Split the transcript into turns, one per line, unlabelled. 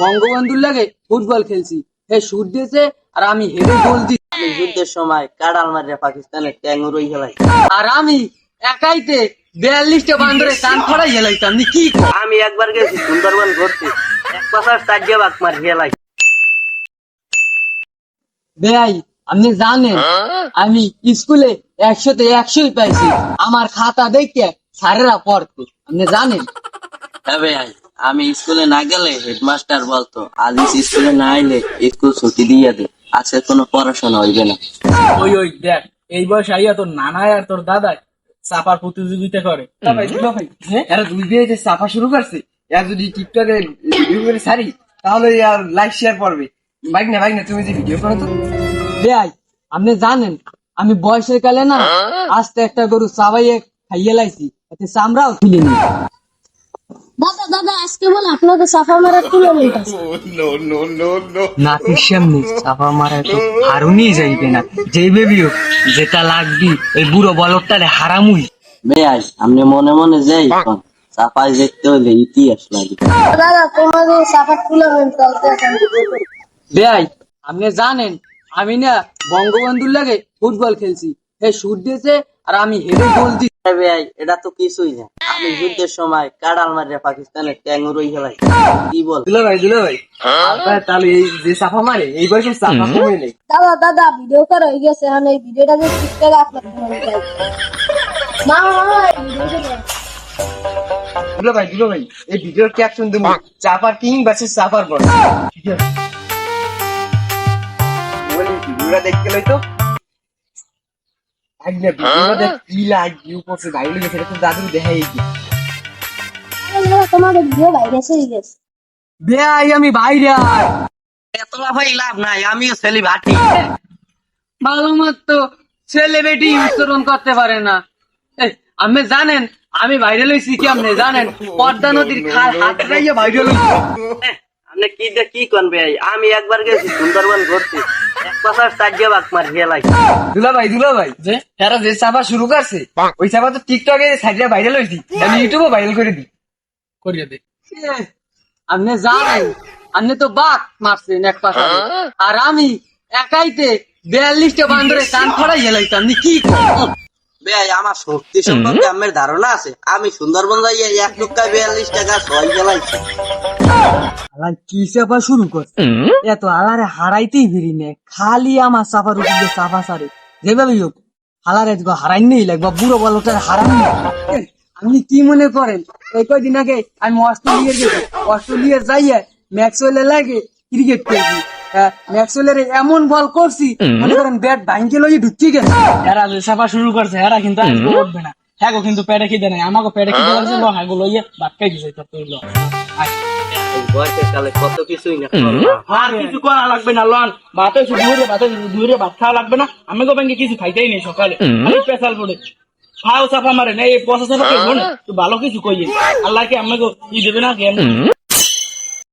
বঙ্গবন্ধুর লাগে ফুটবল খেলছি। হে সুর দিয়েছে আর আমি হেরে গোল
যুদ্ধের সময় কাড়াল মারিয়া পাকিস্তানের ট্যাঙ্গুরই হেলাই
আর আমি একাইতে বিয়াল্লিশটা বান্দরে কান খড়াই হেলাইতাম কি
আমি একবার গেছি সুন্দরবন ঘুরতে এক পাশার মার হেলাই
আপনি জানেন আমি স্কুলে একশোতে একশোই পাইছি। আমার খাতা দেখে স্যারেরা পড়তো আপনি জানেন?
হ্যাঁ ভাই আমি স্কুলে না গেলে হেডমাস্টার বলতো আজ স্কুলে না আইলে স্কুল ছুটি দিয়ে দে আজকে কোনো পড়াশোনা হইবে না।
ওই ওই দেখ এই বয়স আইয়া তোর নানাই আর তোর দাদাই চাপার প্রতিযোগিতা করে।
এরা দুই দিয়ে যে চাপা শুরু করছে এরা যদি টিকটকে ভিডিও করে ছাড়ি তাহলে আর লাইক শেয়ার করবে বাইক না বাইক না তুমি যে ভিডিও করো তো।
বেয়াই আপনি জানেন আমি বয়সের কালে না আস্তে একটা গরু চাবাইয়ে খাইয়ে লাইছি এতে চামড়াও খুলিনি
দাদা দাদা আজকে বলে আপনাদের সাফা মারার টুর্নামেন্ট আছে
নাতির সামনে চাপা মারা তো হারুনি যাইবে না। যেটা লাগবি ওই বুড়ো বলকটারে হারামুই।
বেয়াই আপনি মনে মনে যাই এখন চাপাই দেখতে হইলে ইতিহাস লাগে
দাদা তোমাদের সাফার টুর্নামেন্ট চলতে
বেয়াই আপনি জানেন আমি না বঙ্গবন্ধুর লাগে ফুটবল খেলছি। হে শুট দিয়েছে আর আমি হেরে গোল দিই
এটা তো কিছুই না। আমি যুদ্ধের সময় কাড়াল মারিয়া পাকিস্তানের ট্যাঙ্গুরই হেলাই কি বল?
দুলা ভাই দুলা ভাই তাহলে এই যে চাপা মারে এই বয়সে কমে নেই।
দাদা দাদা ভিডিও করা হয়ে গেছে এখন এই ভিডিওটা যে আপলোড।
দুলা ভাই দুলা ভাই। এই ভিডিওর ক্যাপশন দেবো চাপার কিং ভার্সেস চাপার বল ভিডিওটা দেখতে লই তো আগে ভিডিওটা কি লাইক করছে ভাইরাল গেছে তো দাদু দেখাই কি?
তোমাদের ভিডিও ভাইরাস হয়ে গেছে।
বেয়াই আমি বাইরে
এত লাফাই লাভ নাই আমিও ছেলে
ভালো মতো ছেলে উচ্চারণ করতে পারে না। এই, আপনি জানেন আমি বাইরে লইছি কি আপনি জানেন? পদ্মা নদীর খাল হাত
আপনি কি যে কি কোন ভাই? আমি একবার গেছি সুন্দরবন ঘুরতে। পাশার চারজে বাক মার
দুলা ভাই দুলা ভাই যে এরা যে চাপা শুরু করছে ওই চাপা তো টিকটকে সাইডে ভাইরাল হয়েছি আমি ইউটিউবে ভাইরাল করে দিই।
করিয়ে দে।
আপনি জানেন আপনি তো বাঘ মারছেন এক পাশে। আর আমি একাইতে বিয়াল্লিশটা বান্দরে কান খড়াই হেলাইতাম নি কি?
ভাই আমার শক্তি সম্পর্কে আমার ধারণা আছে। আমি সুন্দরবন যাই এক লক্ষায় বিয়াল্লিশ টাকা ছয় গেলাইছি
কি চাপা শুরু করছে? এত আলারে হারাইতেই ফিরি নে। খালি আমার চাপার উপরে চাপা সারে। যেভাবে হোক হালারে হারাই নেই লাগবা বুড়ো হারান আপনি কি মনে করেন? এই কয়দিন আগে আমি অস্ট্রেলিয়া গেছি। অস্ট্রেলিয়া যাইয়া ম্যাক্সওয়েলে লাগে ক্রিকেট খেলছি। ম্যাক্সওয়েলের এমন বল করছি মনে করেন ব্যাট ভাঙ্গে লইয়ে ঢুকিয়ে গেছে।
এরা যে চাপা শুরু করছে এরা কিন্তু উঠবে না। হ্যাঁ গো কিন্তু পেটে খিদে নাই। আমাকে পেটে খিদে লাগছে লো হ্যাঁ গো লইয়ে ভাত খাই দিছে তো তুই লো।
কত কিছুই না
আর কিছু করা লাগবে না লন। ভাতে ধুয়ে ভাতে ধুয়ে ভাত খাওয়া লাগবে না। আমি গো ব্যাংকে কিছু খাইতেই নেই সকালে। আমি পেশাল পড়ে খাও চাপা মারে না এই পচা চাপা ভালো কিছু কইয়ে। আল্লাহকে আমাকে ই দেবে না কি